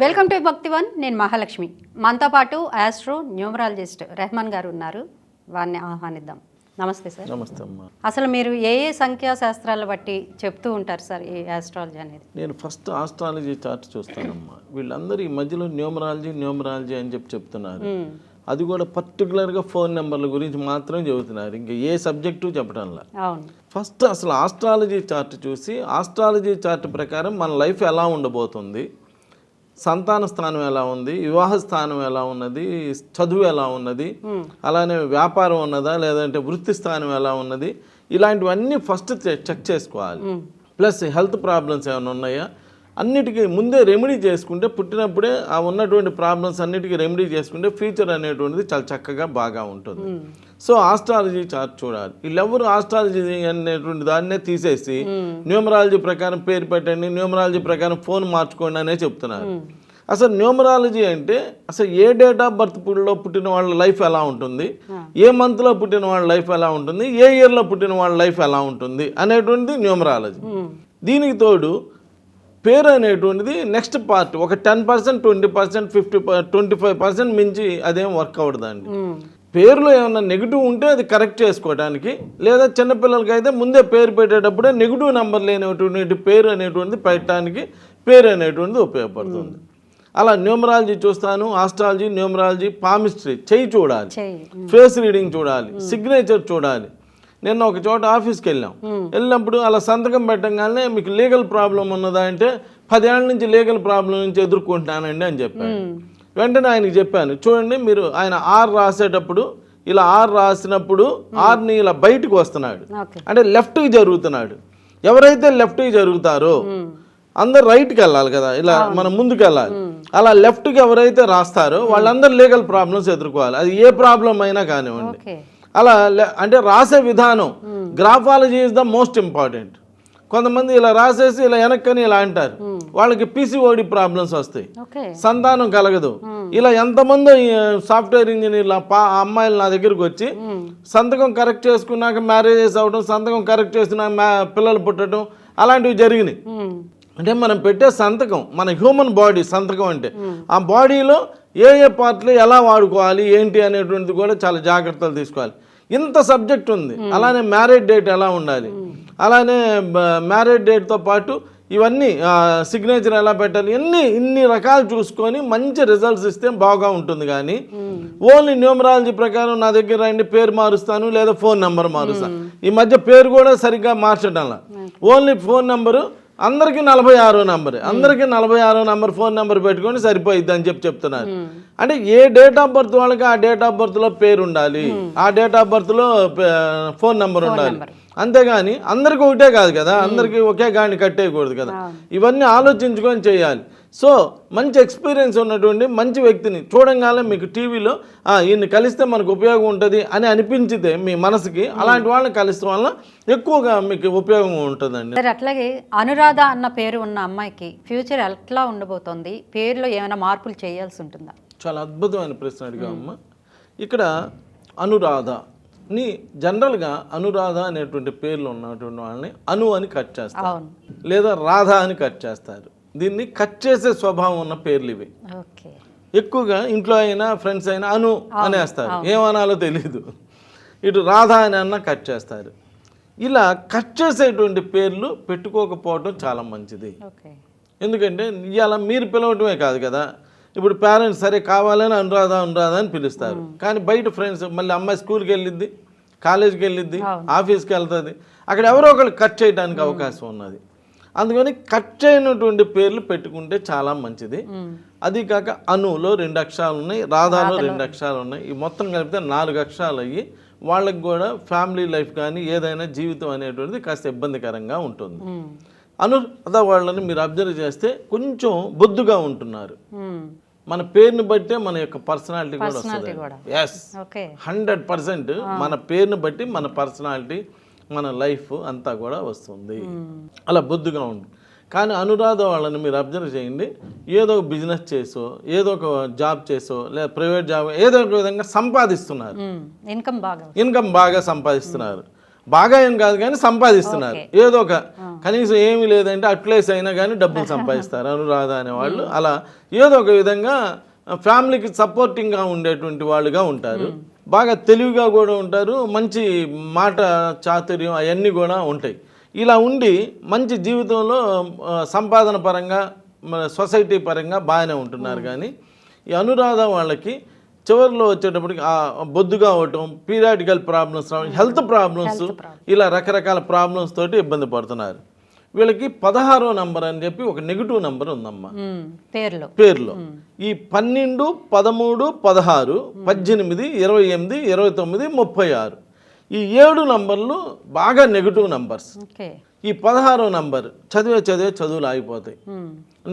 Welcome to Bhaktivan నేను మహాలక్ష్మి. మనతో పాటు ఆస్ట్రో న్యూమరాలజిస్ట్ రెహమాన్ గారు ఉన్నారు. వారిని ఆహ్వానిద్దాం. నమస్తే సార్. నమస్తే అమ్మా. అసలు మీరు ఏ ఏ సంఖ్యా శాస్త్రాలు బట్టి చెప్తూ ఉంటారు సార్ ఈ ఆస్ట్రాలజీ అనేది? నేను ఫస్ట్ ఆస్ట్రాలజీ చార్ట్ చూస్తానమ్మా. వీళ్ళందరూ ఈ మధ్యలో న్యూమరాలజీ న్యూమరాలజీ అని చెప్పి చెప్తున్నారు. అది కూడా పర్టికులర్గా ఫోన్ నెంబర్ల గురించి మాత్రం చెబుతున్నారు. ఇంకా ఏ సబ్జెక్టు చెప్పడంలా ఫస్ట్ అసలు ఆస్ట్రాలజీ చార్ట్ చూసి ఆస్ట్రాలజీ చార్ట్ ప్రకారం మన లైఫ్ ఎలా ఉండబోతుంది? సంతాన స్థానం ఎలా ఉంది? వివాహ స్థానం ఎలా ఉన్నది? చదువు ఎలా ఉన్నది? అలానే వ్యాపారం ఉన్నదా? లేదంటే వృత్తి స్థానం ఎలా ఉన్నది? ఇలాంటివన్నీ ఫస్ట్ చెక్ చేసుకోవాలి. ప్లస్ హెల్త్ ప్రాబ్లమ్స్ ఏమైనా ఉన్నాయా? అన్నిటికీ ముందే రెమెడీ చేసుకుంటే పుట్టినప్పుడే ఆ ఉన్నటువంటి ప్రాబ్లమ్స్ అన్నిటికీ రెమెడీ చేసుకుంటే ఫ్యూచర్ అనేటువంటిది చాలా చక్కగా బాగా ఉంటుంది. సో ఆస్ట్రాలజీ చార్ట్ చూడాలి. వీళ్ళెవరు ఆస్ట్రాలజీ అనేటువంటి దాన్నే తీసేసి న్యూమరాలజీ ప్రకారం పేరు పెట్టండి న్యూమరాలజీ ప్రకారం ఫోన్ మార్చుకోండి అనే చెప్తున్నారు. అసలు న్యూమరాలజీ అంటే అసలు ఏ డేట్ ఆఫ్ బర్త్లో పుట్టిన వాళ్ళ లైఫ్ ఎలా ఉంటుంది? ఏ మంత్లో పుట్టిన వాళ్ళ లైఫ్ ఎలా ఉంటుంది? ఏ ఇయర్లో పుట్టిన వాళ్ళ లైఫ్ ఎలా ఉంటుంది? అనేటువంటిది న్యూమరాలజీ దీనికి తోడు పేరు అనేటువంటిది నెక్స్ట్ పార్ట్ ఒక ten percent twenty percent fifty twenty five percent మించి అదేం వర్క్ అవ్వదండి. పేరులో ఏమైనా నెగిటివ్ ఉంటే అది కరెక్ట్ చేసుకోవడానికి లేదా చిన్నపిల్లలకి అయితే ముందే పేరు పెట్టేటప్పుడే నెగిటివ్ నెంబర్ లేనటువంటి పేరు అనేటువంటిది పెట్టడానికి పేరు అనేటువంటిది ఉపయోగపడుతుంది. అలా న్యూమరాలజీ చూస్తాను ఆస్ట్రాలజీ న్యూమరాలజీ పామిస్ట్రీ చెయ్యి చూడాలి. ఫేస్ రీడింగ్ చూడాలి సిగ్నేచర్ చూడాలి. నిన్న ఒక చోట ఆఫీస్కి వెళ్ళాం. వెళ్ళినప్పుడు అలా సంతకం పెట్టగానే మీకు లీగల్ ప్రాబ్లం ఉన్నదా అంటే పదేళ్ళ నుంచి లీగల్ ప్రాబ్లం నుంచి ఎదుర్కొంటున్నానండి అని చెప్పాను వెంటనే ఆయనకి చెప్పాను చూడండి మీరు ఆయన ఆర్ రాసేటప్పుడు ఇలా ఆర్ రాసినప్పుడు ఆర్ని ఇలా బయటకు వస్తున్నాడు. అంటే లెఫ్ట్కి జరుగుతున్నాడు. ఎవరైతే లెఫ్ట్కి జరుగుతారో అందరు రైట్కి వెళ్ళాలి కదా ఇలా మనం ముందుకు వెళ్ళాలి అలా లెఫ్ట్కి ఎవరైతే రాస్తారో వాళ్ళందరూ లీగల్ ప్రాబ్లమ్స్ ఎదుర్కోవాలి. అది ఏ ప్రాబ్లం అయినా కానివ్వండి. అలా లే- అంటే రాసే విధానం. Graphology is the most important కొంతమంది ఇలా రాసేసి ఇలా వెనక్కని ఇలా అంటారు. వాళ్ళకి పీసీఓడి ప్రాబ్లమ్స్ వస్తాయి. సంతానం కలగదు. ఇలా ఎంతమంది సాఫ్ట్వేర్ ఇంజనీర్ల పా అమ్మాయిలు నా దగ్గరికి వచ్చి సంతకం కరెక్ట్ చేసుకున్నాక మ్యారేజెస్ అవ్వడం సంతకం కరెక్ట్ చేసుకున్నాక పిల్లలు పుట్టడం అలాంటివి జరిగినాయి. అంటే మనం పెట్టే సంతకం మన హ్యూమన్ బాడీ సంతకం అంటే ఆ బాడీలో ఏ ఏ పార్ట్లు ఎలా వాడుకోవాలి ఏంటి అనేటువంటిది కూడా చాలా జాగ్రత్తలు తీసుకోవాలి. ఇంత సబ్జెక్ట్ ఉంది. అలానే మ్యారేజ్ డేట్ ఎలా ఉండాలి? అలానే మ్యారేజ్ డేట్తో పాటు ఇవన్నీ సిగ్నేచర్ ఎలా పెట్టాలి? ఇన్ని ఇన్ని రకాలు చూసుకొని మంచి రిజల్ట్స్ ఇస్తే బాగా ఉంటుంది కానీ ఓన్లీ న్యూమరాలజీ ప్రకారం నా దగ్గర రండి పేరు మారుస్తాను లేదా ఫోన్ నెంబర్ మారుస్తాను ఈ మధ్య పేరు కూడా సరిగ్గా మార్చడంలా. ఓన్లీ ఫోన్ నెంబరు అందరికీ నలభై ఆరో నంబర్. అందరికీ నలభై ఆరో నంబర్ ఫోన్ నెంబర్ పెట్టుకొని సరిపోయిద్ది అని చెప్పి చెప్తున్నారు. అంటే ఏ డేట్ ఆఫ్ బర్త్ వాళ్ళకి ఆ డేట్ ఆఫ్ బర్త్లో పేరు ఉండాలి. ఆ డేట్ ఆఫ్ బర్త్లో ఫోన్ నెంబర్ ఉండాలి. అంతేగాని అందరికీ ఒకటే కాదు కదా. అందరికీ ఒకే గాని కట్టేయకూడదు కదా. ఇవన్నీ ఆలోచించుకొని చేయాలి. సో మంచి ఎక్స్పీరియన్స్ ఉన్నటువంటి మంచి వ్యక్తిని చూడంగానే మీకు టీవీలో ఈయన్ని కలిస్తే మనకు ఉపయోగం ఉంటుంది అని అనిపించితే మీ మనసుకి అలాంటి వాళ్ళని కలిస్తే వల్ల ఎక్కువగా మీకు ఉపయోగం ఉంటుందండి. సరే అట్లాగే అనురాధ అన్న పేరు ఉన్న అమ్మాయికి ఫ్యూచర్ ఎట్లా ఉండబోతోంది? పేరులో ఏమైనా మార్పులు చేయాల్సి ఉంటుందా? చాలా అద్భుతమైన ప్రశ్న అడిగామమ్మా ఇక్కడ అనురాధ ని జనరల్గా అనురాధ అనేటువంటి పేర్లు ఉన్నటువంటి వాళ్ళని అను అని కట్ చేస్తారు. లేదా రాధ అని కట్ చేస్తారు. దీన్ని కట్ చేసే స్వభావం ఉన్న పేర్లు ఇవి. ఎక్కువగా ఇంట్లో అయినా ఫ్రెండ్స్ అయినా అను అనేస్తారు. ఏమనాలో తెలియదు ఇటు రాధ అని అన్న కట్ చేస్తారు. ఇలా కట్ చేసేటువంటి పేర్లు పెట్టుకోకపోవడం చాలా మంచిది. ఎందుకంటే ఇవాళ మీరు పిలవటమే కాదు కదా. ఇప్పుడు పేరెంట్స్ సరే కావాలని అనురాధ అనురాధ అని పిలుస్తారు. కానీ బయట ఫ్రెండ్స్ మళ్ళీ అమ్మాయి స్కూల్కి వెళ్ళిద్ది కాలేజీకి వెళ్ళిద్ది ఆఫీస్కి వెళ్తుంది. అక్కడ ఎవరో ఒకరు కట్ చేయడానికి అవకాశం ఉన్నది. అందుకని కట్ చేయనటువంటి పేర్లు పెట్టుకుంటే చాలా మంచిది. అది కాక అనులో రెండు అక్షరాలు ఉన్నాయి రాధాలో రెండు అక్షరాలు ఉన్నాయి. ఈ మొత్తం కలిపితే నాలుగు అక్షరాలు అయ్యి వాళ్ళకి కూడా ఫ్యామిలీ లైఫ్ కానీ ఏదైనా జీవితం అనేటువంటిది కాస్త ఇబ్బందికరంగా ఉంటుంది. మ్మ్. అనురాధ వాళ్ళని మీరు అబ్జర్వ్ చేస్తే కొంచెం బొద్దుగా ఉంటున్నారు. మన పేరుని బట్టే మన యొక్క పర్సనాలిటీ కూడా వస్తుంది. ఎస్ హండ్రెడ్ పర్సెంట్ మన పేరుని బట్టి మన పర్సనాలిటీ మన లైఫ్ అంతా కూడా వస్తుంది. అలా బొద్దుగా ఉంటుంది కానీ అనురాధ వాళ్ళని మీరు అబ్జర్వ్ చేయండి. ఏదో ఒక బిజినెస్ చేసో ఏదో ఒక జాబ్ చేసో లేదా ప్రైవేట్ జాబ్ ఏదో ఒక విధంగా సంపాదిస్తున్నారు. ఇన్కమ్ బాగా ఇన్కమ్ బాగా సంపాదిస్తున్నారు. బాగా ఏం కాదు కానీ సంపాదిస్తున్నారు. ఏదో ఒక కనీసం ఏమీ లేదంటే అట్లేస్ అయినా కానీ డబ్బులు సంపాదిస్తారు. అనురాధ అనే వాళ్ళు అలా ఏదో ఒక విధంగా ఫ్యామిలీకి సపోర్టింగ్గా ఉండేటువంటి వాళ్ళుగా ఉంటారు. బాగా తెలివిగా కూడా ఉంటారు మంచి మాట చాతుర్యం అవన్నీ కూడా ఉంటాయి. ఇలా ఉండి మంచి జీవితంలో సంపాదన పరంగా సొసైటీ పరంగా బాగానే ఉంటున్నారు. కానీ ఈ అనురాధ వాళ్ళకి చివరిలో వచ్చేటప్పటికి ఆ బొద్దుగా అవటం పీరియాడికల్ ప్రాబ్లమ్స్ రావడం హెల్త్ ప్రాబ్లమ్స్ ఇలా రకరకాల ప్రాబ్లమ్స్ తోటి ఇబ్బంది పడుతున్నారు. వీళ్ళకి పదహారో నంబర్ అని చెప్పి ఒక నెగిటివ్ నంబర్ ఉందమ్మా. పేర్లు. పేర్లో. ఈ పన్నెండు పదమూడు పదహారు పద్దెనిమిది ఇరవై ఎనిమిది ఇరవై తొమ్మిది ముప్పై ఆరు. ఈ ఏడు నంబర్లు బాగా నెగిటివ్ నంబర్స్. ఈ పదహారో నంబర్ చదివే చదివే చదువులు ఆగిపోతాయి.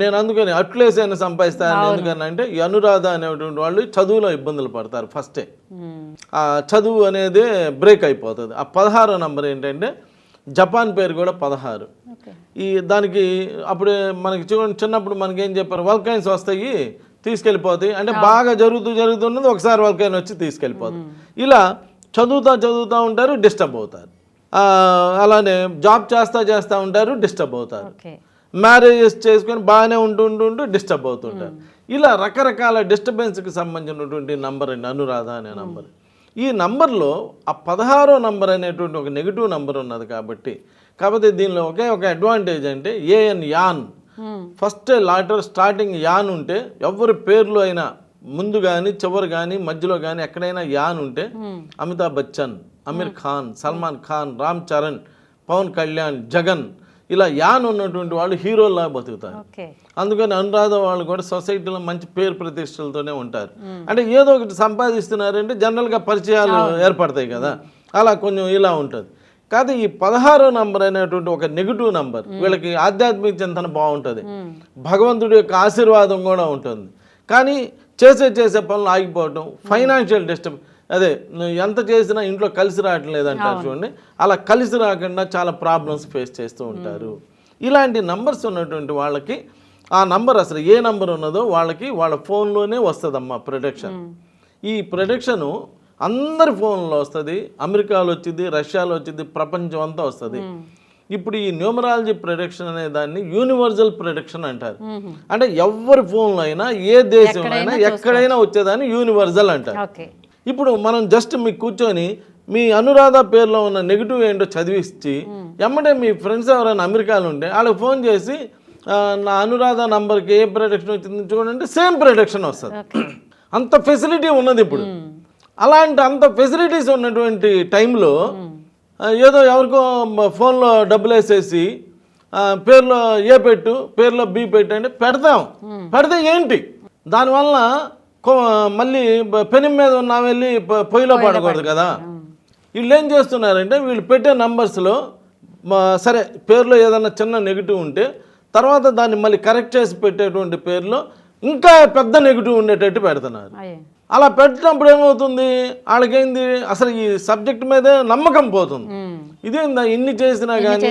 నేను అందుకని అట్లేసి అని సంపాదిస్తాను ఎందుకని అంటే ఈ అనురాధ అనేటువంటి వాళ్ళు చదువులో ఇబ్బందులు పడతారు ఫస్టే ఆ చదువు అనేది బ్రేక్ అయిపోతుంది. ఆ పదహారో నంబర్ ఏంటంటే జపాన్ పేరు కూడా పదహారు. ఈ దానికి అప్పుడే మనకి చూడండి చిన్నప్పుడు మనకి ఏం చెప్పారు? వల్కైన్స్ వస్తాయి తీసుకెళ్ళిపోతాయి. అంటే బాగా జరుగుతూ జరుగుతున్నది ఒకసారి వల్కైన్ వచ్చి తీసుకెళ్ళిపోతుంది ఇలా చదువుతా చదువుతూ ఉంటారు డిస్టర్బ్ అవుతారు. అలానే జాబ్ చేస్తా చేస్తూ ఉంటారు డిస్టర్బ్ అవుతారు. మ్యారేజెస్ చేసుకొని బాగానే ఉంటూ ఉంటూ ఉంటూ డిస్టర్బ్ అవుతుంటారు. ఇలా రకరకాల డిస్టర్బెన్స్కి సంబంధించినటువంటి నంబర్ అండి అనురాధ అనే నంబర్. ఈ నంబర్లో ఆ పదహారో నంబర్ అనేటువంటి ఒక నెగిటివ్ నంబర్ ఉన్నది కాబట్టి కాకపోతే దీనిలో ఒకే ఒక అడ్వాంటేజ్ అంటే AN an first later starting an ఉంటే ఎవరి పేర్లు అయినా ముందు కానీ చివరి కానీ మధ్యలో కానీ ఎక్కడైనా యాన్ ఉంటే అమితాబ్ బచ్చన్ అమీర్ ఖాన్ సల్మాన్ ఖాన్ రామ్ చరణ్ పవన్ కళ్యాణ్ జగన్ ఇలా యాన్ ఉన్నటువంటి వాళ్ళు హీరోల్లా బతుకుతారు. అందుకని అనురాధ వాళ్ళు కూడా సొసైటీలో మంచి పేరు ప్రతిష్టలతోనే ఉంటారు. అంటే ఏదో ఒకటి సంపాదిస్తున్నారంటే జనరల్గా పరిచయాలు ఏర్పడతాయి కదా. అలా కొంచెం ఇలా ఉంటుంది. కాదు ఈ పదహారో నంబర్ అనేటువంటి ఒక నెగిటివ్ నంబర్. వీళ్ళకి ఆధ్యాత్మిక చింతన బాగుంటుంది. భగవంతుడి యొక్క ఆశీర్వాదం కూడా ఉంటుంది. కానీ చేసే చేసే పనులు ఆగిపోవటం ఫైనాన్షియల్ డిస్టర్బ్ అదే నువ్వు ఎంత చేసినా ఇంట్లో కలిసి రావటం లేదంటారు చూడండి. అలా కలిసి రాకుండా చాలా ప్రాబ్లమ్స్ ఫేస్ చేస్తూ ఉంటారు. ఇలాంటి నంబర్స్ ఉన్నటువంటి వాళ్ళకి ఆ నంబర్ అసలు ఏ నంబర్ ఉన్నదో వాళ్ళకి వాళ్ళ ఫోన్లోనే వస్తుందమ్మా ప్రొడక్షన్ ఈ ప్రొడక్షను అందరి ఫోన్లో వస్తుంది అమెరికాలో వచ్చింది రష్యాలో వచ్చింది ప్రపంచం అంతా వస్తుంది. ఇప్పుడు ఈ న్యూమరాలజీ ప్రొడక్షన్ అనే దాన్ని యూనివర్సల్ ప్రొడక్షన్ అంటారు. అంటే ఎవరి ఫోన్లో అయినా ఏ దేశంలో అయినా ఎక్కడైనా వచ్చేదాన్ని యూనివర్సల్ అంటారు. ఇప్పుడు మనం జస్ట్ మీకు కూర్చొని మీ అనురాధ పేరులో ఉన్న నెగిటివ్ ఏంటో చదివిచ్చి ఎమ్మటే మీ ఫ్రెండ్స్ ఎవరైనా అమెరికాలో ఉంటే వాళ్ళకి ఫోన్ చేసి నా అనురాధ నంబర్కి ఏ ప్రొడక్షన్ వచ్చింది చూడండి సేమ్ ప్రొడక్షన్ వస్తుంది. అంత ఫెసిలిటీ ఉన్నది ఇప్పుడు. అలాంటి అంత ఫెసిలిటీస్ ఉన్నటువంటి టైంలో ఆ, ఏదో ఎవరికో ఫోన్లో డబ్బులు వేసేసి పేర్లో ఏ పెట్టు పేర్లో బి పెట్టు అంటే పెడతాం. పెడితే ఏంటి? దానివల్ల మళ్ళీ పెనం మీద ఉన్న వెళ్ళి పొయ్యిలో పడకూడదు కదా. వీళ్ళు ఏం చేస్తున్నారంటే వీళ్ళు పెట్టే నంబర్స్లో సరే పేరులో ఏదైనా చిన్న నెగిటివ్ ఉంటే తర్వాత దాన్ని మళ్ళీ కరెక్ట్ చేసి పెట్టేటువంటి పేరులో ఇంకా పెద్ద నెగిటివ్ ఉండేటట్టు పెడుతున్నారు. అలా పెట్టినప్పుడు ఏమవుతుంది? వాళ్ళకేంది అసలు ఈ సబ్జెక్ట్ మీదే నమ్మకం పోతుంది. ఇదేందా? ఇన్ని చేసినా కానీ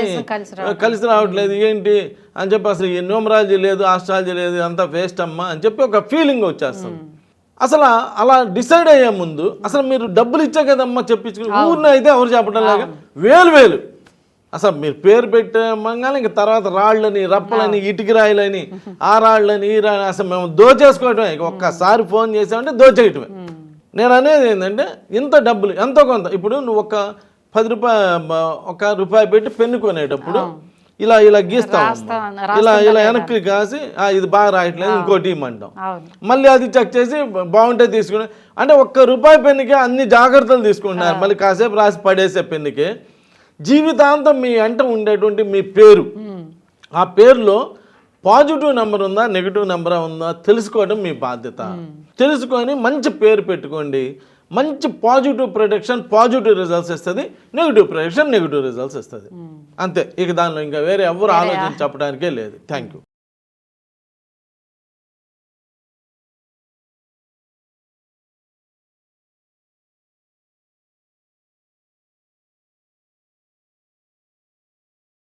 కలిసి రావట్లేదు. ఏంటి? అని చెప్పి అసలు ఈ న్యూమరాలజీ లేదు ఆస్ట్రాలజీ లేదు అంతా వేస్ట్ అమ్మా అని చెప్పి ఒక ఫీలింగ్ వచ్చేస్తుంది. అసలు అలా డిసైడ్ అయ్యే ముందు అసలు మీరు డబ్బులు ఇచ్చే కదమ్మా చెప్పించుకుని ఊరిని అయితే ఎవరు చెప్పడం లేక వేలు వేలు. అసలు మీరు పేరు పెట్టే మంగానే ఇంక తర్వాత రాళ్ళని రప్పలని ఇటుకి రాయిలని ఆ రాళ్ళని ఈ రాళ్ళని అసలు మేము దోచేసుకోవటమే. ఇక ఒక్కసారి ఫోన్ చేసామంటే దోచేయటమే. నేను అనేది ఏంటంటే ఇంత డబ్బులు ఎంతో కొంత. ఇప్పుడు నువ్వు ఒక పది రూపాయ ఒక రూపాయి పెట్టి పెన్ను కొనేటప్పుడు ఇలా ఇలా రాస్తా- ఇలా ఇలా వెనక్కి కాసి "ఆ, ఇది బాగా రాయట్లేదు ఇంకోటి ఇమ్మంటాం. మళ్ళీ అది చెక్ చేసి బాగుంటే తీసుకుని అంటే ఒక్క రూపాయి పెన్నుకే అన్ని జాగ్రత్తలు తీసుకుంటున్నారు. మళ్ళీ కాసేపు రాసి పడేసే పెన్నుకి. జీవితాంతం మీ అంట ఉండేటువంటి మీ పేరు. ఉమ్, ఆ పేరులో పాజిటివ్ నెంబర్ ఉందా నెగిటివ్ నెంబర్ ఉందా తెలుసుకోవడం మీ బాధ్యత. తెలుసుకొని మంచి పేరు పెట్టుకోండి. మంచి పాజిటివ్ ప్రొడక్షన్ పాజిటివ్ రిజల్ట్స్ ఇస్తుంది. నెగిటివ్ ప్రొడక్షన్ నెగిటివ్ రిజల్ట్స్ ఇస్తుంది. అంతే. ఇక దానిలో ఇంకా వేరే ఎవరు ఆలోచన చెప్పడానికే లేదు. Thank you